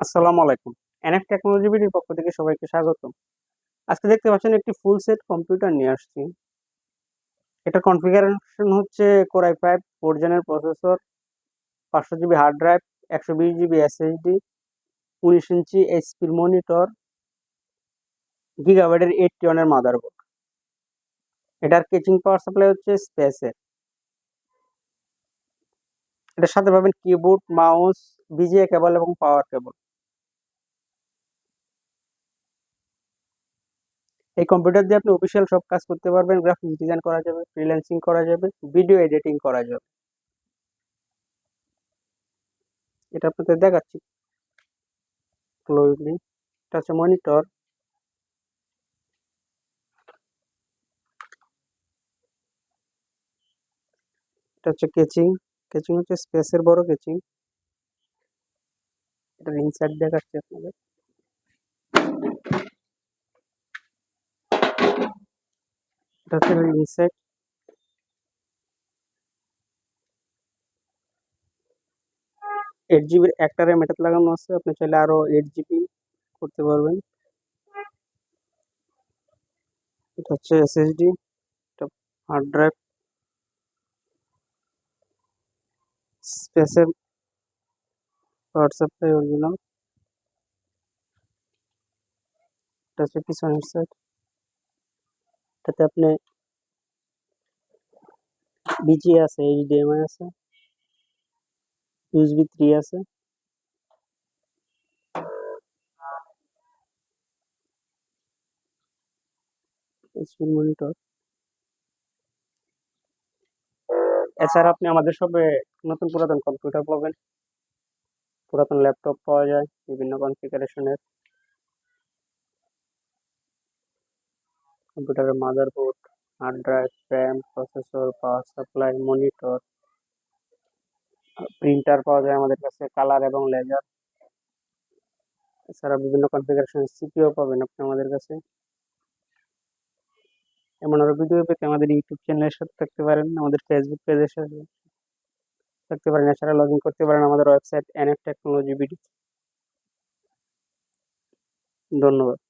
আসসালামু আলাইকুম। NF technology বিডির পক্ষ থেকে সবাইকে স্বাগত। আজকে দেখতে পাচ্ছেন একটি ফুল সেট কম্পিউটার নিয়ে আসছি। এটা কনফিগারেশন হচ্ছে কোরাই ফাইভ ফোর জেনের প্রসেসর পাঁচশো জিবি হার্ড ড্রাইভ একশো বিশ জিবি এসএসডি উনিশ ইঞ্চি এইচপির মনিটর গিগাবাইটের এইটটি ওয়ানের মাদারবোর্ড এটার কেচিং পাওয়ার সাপ্লাই হচ্ছে স্পেসের এটার সাথে পাবেন কিবোর্ড মাউস বিজিএ কেবল এবং পাওয়ার কেবল এই কম্পিউটার দিয়ে আপনি অফিসিয়াল সব কাজ করতে পারবেন গ্রাফিক্স ডিজাইন করা যাবে ফ্রিল্যান্সিং করা যাবে ভিডিও এডিটিং করা যাবে। এটা আপনাদের দেখাচ্ছি। ক্লোজলি এটা হচ্ছে মনিটর এটা হচ্ছে কেচিং কেচিং হচ্ছে স্পেসের বড় কেচিং এটা ইনসাইড দেখাচ্ছি আপনাদের। এটা হচ্ছে ইনসাইড এইট জিবির একটা র্যাম এটাতে লাগানো আছে আপনি চাইলে আরও এইট জিবি করতে পারবেন এটা হচ্ছে এসএসডি এটা হার্ড ড্রাইভ স্পেসের পাওয়ার সাপ্লাই অরিজিনাল এটা হচ্ছে পিছনের সাইড এটাতে আপনি বিজি আছে এইচডিএমআই আছে ইউএসবি থ্রি আছে। মনিটর এছাড়া আপনি আমাদের সবে নতুন পুরাতন কম্পিউটার পাবেন। পুরাতন ল্যাপটপ পাওয়া যায়, বিভিন্ন কনফিগারেশনের কম্পিউটারের motherboard hard drive RAM processor power supply monitor printer পাওয়া যায় আমাদের কাছে কালার এবং লেজার এছাড়া বিভিন্ন কনফিগারেশন সিপিও পাবেন আপনি আমাদের কাছে। এমন আরও ভিডিও পেতে আমাদের ইউটিউব চ্যানেলের সাথে থাকতে পারেন, আমাদের ফেসবুক পেজের সাথে থাকতে পারেন। এছাড়া লগ ইন করতে পারেন আমাদের ওয়েবসাইট এনএফ টেকনোলজি বিডি ধন্যবাদ।